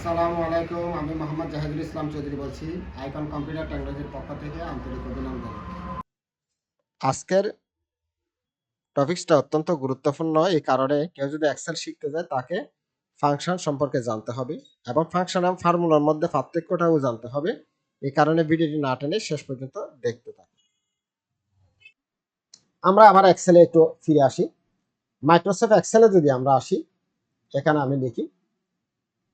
আসসালামু আলাইকুম, আমি মোহাম্মদ জাহিদুল ইসলাম চৌধুরী বলছি, আইকন কম্পিউটার টেকনোলজির পক্ষ থেকে আন্তরিক অভিনন্দন। আজকের টপিকসটা অত্যন্ত গুরুত্বপূর্ণ এই কারণে কেউ যদি এক্সেল শিখতে যায়, তাকে ফাংশন সম্পর্কে জানতে হবে এবং ফাংশন এবং ফর্মুলার মধ্যে পার্থক্যটাও জানতে হবে। এই কারণে ভিডিওটি না টেনে শেষ পর্যন্ত দেখতে থাকুন। আমরা আবার এক্সেলে একটু ফিরে আসি। মাইক্রোসফট এক্সেলে যদি আমরা আসি, এখানে আমি লিখি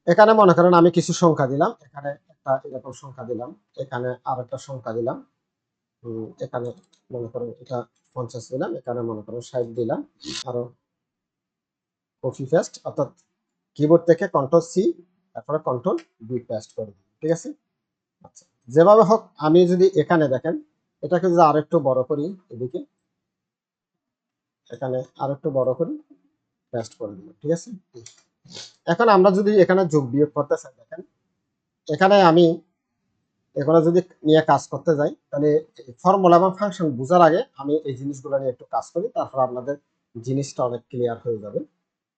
এখানে মনে করেন আমি কিছু সংখ্যা দিলাম। এখানে একটা এরকম সংখ্যা দিলাম। এখানে আর একটা সংখ্যা দিলাম। এখানে মনে করেন এটা পঞ্চাশ দিলাম। এখানে মনে করেন ষাট দিলাম। আরও কপি পেস্ট অর্থাৎ কিবোর্ড থেকে কন্ট্রোল সি তারপরে কন্ট্রোল বি পেস্ট করে ঠিক আছে? আচ্ছা যেভাবে হোক, আমি যদি এখানে দেখেন, এটাকে যদি আর একটু বড় করি, এদিকে, এখানে আরেকটু বড় করি পেস্ট করে দিলাম। ঠিক আছে? এখন আমরা যদি এখানে যোগ বিয়োগ করতে চাই, দেখেন, এখানে আমি এখানে যদি নিয়ে কাজ করতে যাই, তাহলে ফর্মুলা এবং ফাংশন বোঝার আগে আমি এই জিনিসগুলো নিয়ে একটু কাজ করি, তারপর আপনাদের জিনিসটা অনেক ক্লিয়ার হয়ে যাবে।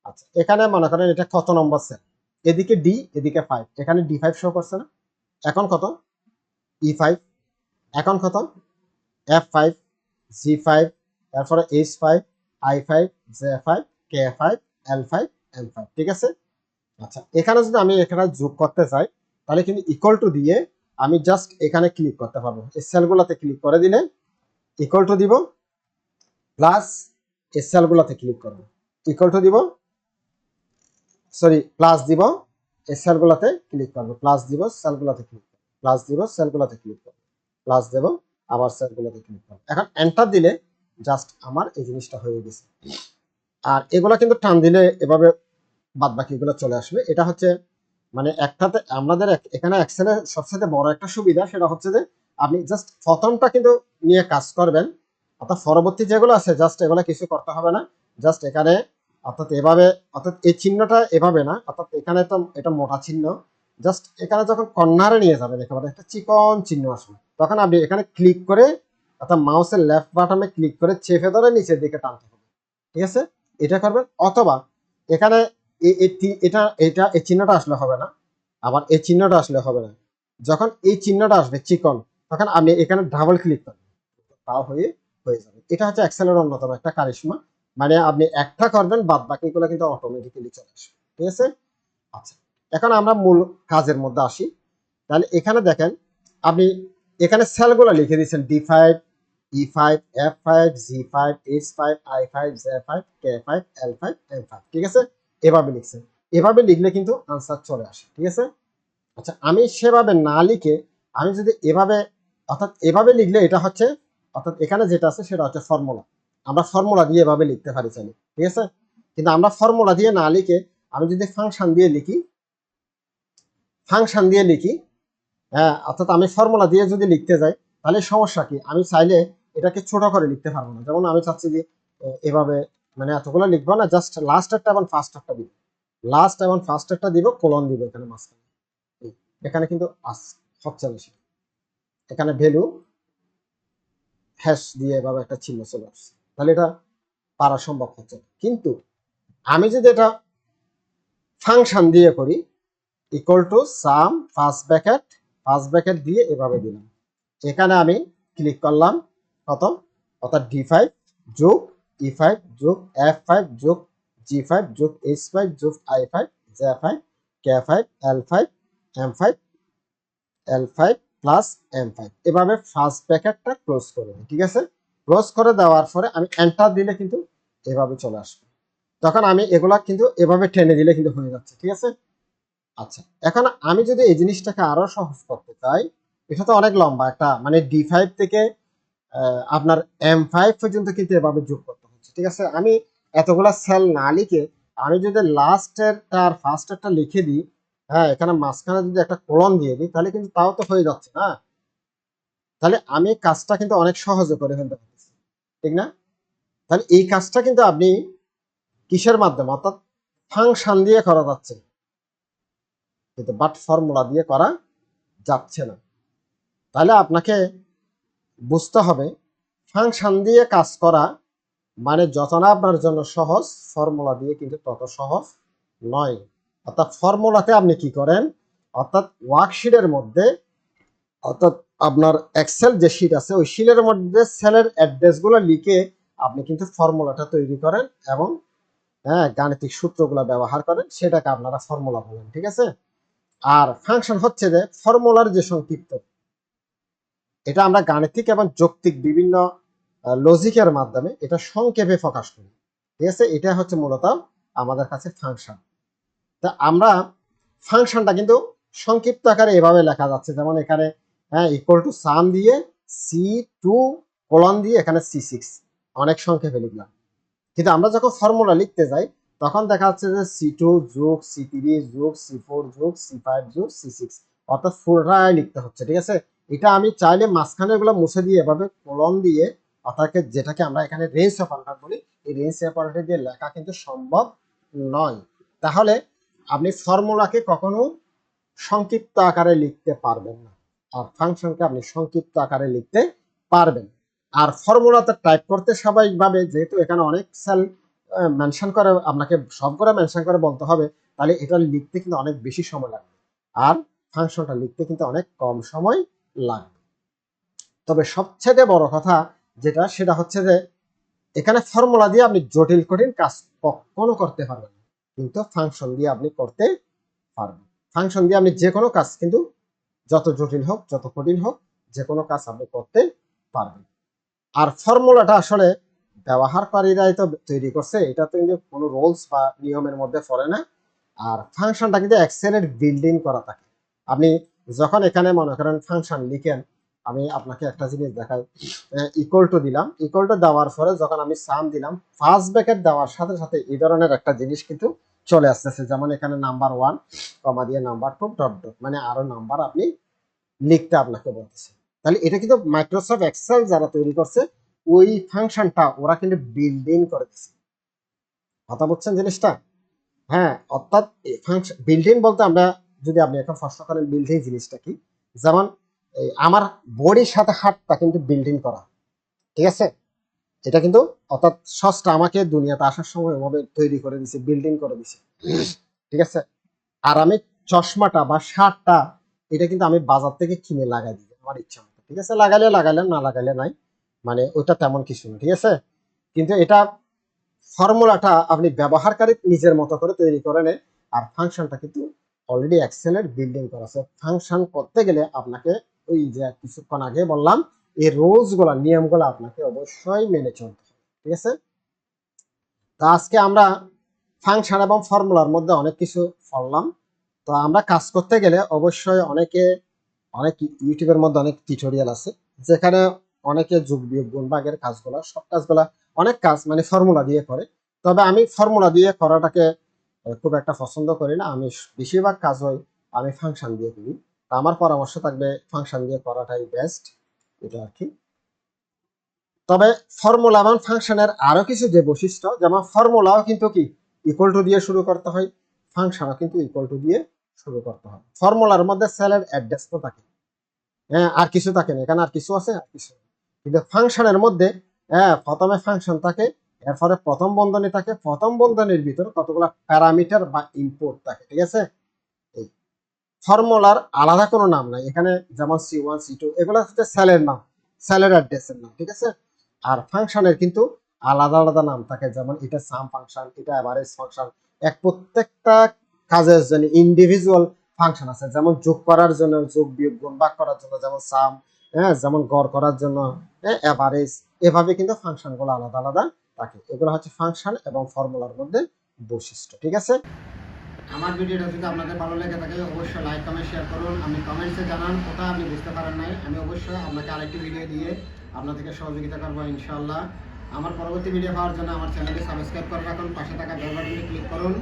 আচ্ছা এখানে মনে করেন এটা কত নম্বর সেল এদিকে ডি এদিকে ফাইভ এখানে ডি ফাইভ শো করছে না? এখন কত? ই ফাইভ এখন কত? এফ ফাইভ জি ফাইভ তারপরে H five I five J five K five L five L five ঠিক আছে? আচ্ছা এখানে যদি আমি এখানে যোগ করতে চাই, তাহলে কিন্তু ইকুয়াল টু দিয়ে আমি জাস্ট এখানে ক্লিক করতে পারব। এই সেলগুলোতে ক্লিক করে দিলে ইকুয়াল টু দিব প্লাস এই সেলগুলোতে ক্লিক করব। ইকুয়াল টু দিব সরি প্লাস দিব, এই সেলগুলোতে ক্লিক করব। প্লাস দিব সেলগুলোতে ক্লিক করব। প্লাস দিব সেলগুলোতে ক্লিক করব। প্লাস দেব, আবার সেলগুলোতে ক্লিক করব। এখন এন্টার দিলে জাস্ট আমার এই জিনিসটা হয়ে গেছে। আর এগুলা কিন্তু টান দিলে এভাবে বাদ বাকি এগুলো চলে আসবে। এটা হচ্ছে মানে একটাতে আমাদের এখানে এক্সেলে সবচেয়ে বড় একটা সুবিধা সেটা হচ্ছে যে আপনি জাস্ট প্রথমটা কিন্তু নিয়ে কাজ করবেন। অর্থাৎ পরবর্তী যেগুলো আছে জাস্ট এগুলো কিছু করতে হবে না। জাস্ট এখানে, অর্থাৎ এভাবে, অর্থাৎ এই চিহ্নটা এভাবে না। অর্থাৎ এখানে তো এটা মোটা চিহ্ন। জাস্ট এখানে যখন কর্নারে নিয়ে যাবেন একেবারে একটা চিকন চিহ্ন আসবে। তখন আপনি এখানে ক্লিক করে, অর্থাৎ মাউসের লেফট বাটনে ক্লিক করে চেপে ধরে নিচের দিকে টানতে হবে। ঠিক আছে? এটা করবেন, অথবা এখানে এটা এটা, এই চিহ্নটা আসলে হবে না। আবার এই চিহ্নটা আসলে হবে না। যখন এই চিহ্নটা আসবে চিকন, তখন আমি এখানে ডাবল ক্লিক করব। তাও হয়ে হয়ে যাবে। এটা হচ্ছে এক্সেলের অন্যতম একটা কারিশমা। মানে আপনি একটা করবেন বাদ বাকিগুলো কিন্তু অটোমেটিক্যালি চলে আসবে। ঠিক আছে? আচ্ছা এখন আমরা মূল কাজের মধ্যে আসি। তাহলে এখানে দেখেন, আপনি এখানে সেলগুলো লিখে দিয়েছেন defied E5, F5, G5, H5, I5, Z5, K5, L5, M5 ঠিক আছে? এভাবে লিখছেন এভাবে লিখলে কিন্তু আনসার চলে আসে ঠিক আছে? আচ্ছা আমি সেভাবে না লিখে আমি যদি এভাবে অর্থাৎ এভাবে লিখলে এটা হচ্ছে অর্থাৎ এখানে যেটা আছে সেটা হচ্ছে ফর্মুলা আমরা ফর্মুলা দিয়ে এভাবে লিখতে পারি চাইলে ঠিক আছে? কিন্তু আমরা ফর্মুলা দিয়ে না লিখে আমি যদি ফাংশন দিয়ে লিখি ফাংশন দিয়ে লিখি হ্যাঁ অর্থাৎ আমি ফর্মুলা দিয়ে যদি লিখতে যাই তাহলে সমস্যা কি? আমি চাইলে এটাকে ছোট করে লিখতে পারব না। যেমন আমি চাচ্ছি যে এভাবে মানে এতগুলো লিখব না জাস্ট লাস্ট একটা এবং ফার্স্ট একটা দিব। লাস্ট এবং ফার্স্ট একটা দিব কোলন দিব এখানে মাঝখানে। এখানে কিন্তু আস হচ্ছে বেশি। এখানে ভ্যালু হ্যাশ দিয়ে এভাবে একটা চিহ্ন চলে আসছে। তাহলে এটা পারা সম্ভব হচ্ছে। কিন্তু আমি যদি এটা ফাংশন দিয়ে করি equal to sum first bracket first bracket দিয়ে এভাবে দিলাম। এখানে আমি ক্লিক করলাম কত অর্থাৎ ডি ফাইভ যোগ ই ফাইভ যোগ এফ ফাইভ যোগ জি ফাইভ যোগ এইচ ফাইভ যোগ I five J five K five L five M five L five plus M five এভাবে ফার্স্ট ব্র্যাকেটটা ক্লোজ করে দিই, ঠিক আছে? ক্লোজ করে দেওয়ার পরে আমি এন্টার দিলে কিন্তু এভাবে চলে আসবে। তখন আমি এগুলা কিন্তু এভাবে টেনে দিলে কিন্তু হয়ে যাচ্ছে, ঠিক আছে? আচ্ছা এখন আমি যদি এই জিনিসটাকে আরও সহজ করতে চাই, এটা তো অনেক লম্বা, একটা মানে ডি ফাইভ থেকে আপনার এম ফাইভ পর্যন্ত কিন্তু এভাবে যোগ করতে হচ্ছে, ঠিক আছে? আমি এতগুলা সেল না লিখে আমি যদি লাস্টের আর ফার্স্টেরটা লিখে দিই হ্যাঁ এখানে মাঝখানে যদি একটা কোলন দিয়ে দিই, তাহলে কিন্তু তাও তো হয়ে যাচ্ছে না। তাহলে আমি কাজটা কিন্তু অনেক সহজে করে ফেলতে পারতেছি, ঠিক না? তাহলে এই কাজটা কিন্তু আপনি কিসের মাধ্যমে? অর্থাৎ ফাংশন দিয়ে করা যাচ্ছে। কিন্তু বাট ফর্মুলা দিয়ে করা যাচ্ছে না। তাহলে আপনাকে বুঝতে হবে, ফাংশন দিয়ে কাজ করা মানে যত না আপনার জন্য সহজ, ফর্মুলা দিয়ে কিন্তু তত সহজ নয়। অর্থাৎ ফর্মুলাতে আপনি কি করেন, অর্থাৎ ওয়ার্কশিটের মধ্যে, অর্থাৎ আপনার এক্সেল যে শিট আছে, ওই শিটের মধ্যে সেলের অ্যাড্রেসগুলো লিখে আপনি কিন্তু ফর্মুলাটা তৈরি করেন এবং হ্যাঁ গাণিতিক সূত্রগুলো ব্যবহার করেন, সেটাকে আপনারা ফর্মুলা বলেন, ঠিক আছে? আর ফাংশন হচ্ছে যে ফর্মুলার যে সংক্ষিপ্ত এটা আমরা গাণিতিক এবং যৌক্তিক বিভিন্ন লজিকের মাধ্যমে এটা সংক্ষেপে প্রকাশ করি। ঠিক আছে? এটা হচ্ছে মূলত আমাদের কাছে ফাংশন তা আমরা ফাংশনটা কিন্তু সংক্ষিপ্ত আকারে এভাবে লেখা যাচ্ছে। যেমন এখানে হ্যাঁ ইকুয়াল টু সাম দিয়ে সি টু কোলন দিয়ে এখানে সি সিক্স অনেক সংক্ষেপে লিখলাম। কিন্তু আমরা যখন ফর্মুলা লিখতে যাই, তখন দেখা যাচ্ছে যে সি টু যোগ সি থ্রি যোগ সি ফোর যোগ সি ফাইভ যোগ সি সিক্স অর্থাৎ পুরোটাই লিখতে হচ্ছে। ঠিক আছে? এটা আমি চাইলে মাঝখানে গুলো মুছে দিয়ে, এভাবে কলম দিয়ে অর্থাৎ যেটাকে আমরা এখানে রেঞ্জ অপারেটর বলি, এই রেঞ্জ অপারেটর দিয়ে লেখা কিন্তু সম্ভব নয়। তাহলে আপনি ফর্মুলাকে কখনো সংক্ষিপ্ত আকারে লিখতে পারবেন না। আর ফাংশনকে আপনি সংক্ষিপ্ত আকারে লিখতে পারবেন। আর ফর্মুলাতে টাইপ করতে স্বাভাবিকভাবে যেহেতু এখানে অনেক সেল মেনশন করে, আপনাকে সব করে মেনশন করে বলতে হবে, তাহলে এটা লিখতে কিন্তু অনেক বেশি সময় লাগবে। আর ফাংশনটা লিখতে কিন্তু অনেক কম সময় লাগবে তবে সবচেয়ে বড় কথা যেটা, সেটা হচ্ছে যে, এখানে ফর্মুলা দিয়ে আপনি জটিল কঠিন কাজ কখনো করতে পারবেন কিন্তু ফাংশন দিয়ে আপনি করতে পারবেন। ফাংশন দিয়ে আপনি যে কোনো কাজ কিন্তু যত জটিল হোক, যত কঠিন হোক, যে কোনো কাজ আপনি করতে পারবেন। আর ফর্মুলাটা আসলে ব্যবহারকারীরাই তো তৈরি করছে, এটা তো কিন্তু কোনো রোলস বা নিয়মের মধ্যে পড়ে না। আর ফাংশনটা কিন্তু এক্সেলের বিল্ডিং করা থাকে। আপনি যখন এখানে মনে করেন ফাংশন লিখেন, আমি আপনাকে একটা জিনিস দেখাই। ইকুয়াল টু দিলাম। ইকুয়াল টু দেওয়ার পরে যখন আমি সাম দিলাম ফার্স্ট ব্র্যাকেট দেওয়ার সাথে সাথে এই ধরনের একটা জিনিস কিন্তু চলে আসতেছে। যেমন এখানে নাম্বার ওয়ান কমা দিয়ে নাম্বার টু ডট ডট মানে আরও নাম্বার আপনি লিখতে আপনাকে বলতেছে। তাহলে এটা কিন্তু মাইক্রোসফট এক্সেল যারা তৈরি করছে, ওই ফাংশনটা ওরা কিন্তু বিল্ডিং করে দিচ্ছে কথা বলছেন জিনিসটা? হ্যাঁ অর্থাৎ ফাংশন বিল্ডিং বলতে আমরা যদি আপনি এখন প্রশ্ন করেন বিল্ডিং জিনিসটা কি? যেমন আমার বডির সাথে হাতটা কিন্তু বিল্ডিং করা। ঠিক আছে? এটা কিন্তু অর্থাৎ সসটা আমাকে দুনিয়াতে আসার সময় ওভাবে তৈরি করে দিছে বিল্ডিং করে দিছে। ঠিক আছে? আর আমি চশমাটা বা শার্টটা, এটা কিন্তু আমি বাজার থেকে কিনে লাগাই দিই, আমার ইচ্ছা মতো। ঠিক আছে? লাগাইলে লাগাইলে না লাগাইলে নাই। মানে ওটা তেমন কিছু না, ঠিক আছে? কিন্তু এটা ফর্মুলাটা আপনি ব্যবহারকারী নিজের মতো করে তৈরি করে নেয় আর ফাংশনটা কিন্তু অলরেডি এক্সেলের বিল্ডিং করা আছে। ফাংশন করতে গেলে আপনাকে ওই যে কিছুক্ষণ আগে বললাম, এই রুলসগুলা নিয়মগুলো আপনাকে অবশ্যই মেনে চলতে হবে, ঠিক আছে? তো আজকে আমরা ফাংশন এবং ফর্মুলার মধ্যে অনেক কিছু পড়লাম। তো আমরা কাজ করতে গেলে অবশ্যই অনেকে, অনেক ইউটিউবের মধ্যে অনেক টিউটোরিয়াল আছে, যেখানে অনেকে যোগ বিয়োগ গুণ ভাগের কাজগুলা, সব কাজগুলা অনেক কাজ মানে ফর্মুলা দিয়ে করে। তবে আমি ফর্মুলা দিয়ে করাটাকে খুব একটা পছন্দ করি না। আমি বেশিরভাগ কাজ হয় আমি ফাংশন দিয়ে করি। আমার পরামর্শ থাকবে ফাংশন দিয়ে করাটাই বেস্ট এটা আর কি। তবে ফর্মুলা এবং ফাংশনের আরও কিছু যে বৈশিষ্ট্য, যেমন ফর্মুলাও কিন্তু কি ইকুয়াল টু দিয়ে শুরু করতে হয় ফাংশনও কিন্তু ইকুয়াল টু দিয়ে শুরু করতে হয়। ফর্মুলার মধ্যে সেলের অ্যাড্রেস তো থাকে। হ্যাঁ আর কিছু থাকে না, এখানে আর কিছু আছে, আর কিছু কিন্তু ফাংশনের মধ্যে হ্যাঁ প্রথমে ফাংশন থাকে এরপরে প্রথম বন্ধনী থাকে, প্রথম বন্ধনীর ভিতরে কতগুলা প্যারামিটার বা ইনপুট থাকে, ঠিক আছে? এই ফর্মুলার আলাদা কোনো নাম নাই, এখানে যেমন সি ওয়ান সি টু এগুলো হচ্ছে সেলের নাম সেলের অ্যাড্রেসের নাম, ঠিক আছে? আর ফাংশনের কিন্তু আলাদা আলাদা নাম থাকে, যেমন এটা সাম ফাংশন এটা অ্যাভারেজ ফাংশন এক প্রত্যেকটা কাজের জন্য ইন্ডিভিজুয়াল ফাংশন আছে, যেমন যোগ করার জন্য, যোগ বিয়োগ, গুণ ভাগ করার জন্য, যেমন সাম হ্যাঁ যেমন গড় করার জন্য অ্যাভারেজ এভাবে কিন্তু ফাংশনগুলো আলাদা আলাদা থাকে এগুলো হচ্ছে ফাংশন এবং ফর্মুলার মধ্যে বৈশিষ্ট্য, ঠিক আছে? আমার ভিডিওটা যদি আপনাদের ভালো লেগে থাকে, অবশ্যই লাইক কমেন্ট শেয়ার করুন। আপনি কমেন্টসে জানান কোথায় আপনি বুঝতে পারেন নাই। আমি অবশ্যই আপনাকে আরেকটি ভিডিও দিয়ে আপনাদেরকে সহযোগিতা করব ইনশাল্লাহ আমার পরবর্তী ভিডিও পাওয়ার জন্য আমার চ্যানেলটি সাবস্ক্রাইব করে রাখুন, পাশে থাকা বেল ক্লিক করুন।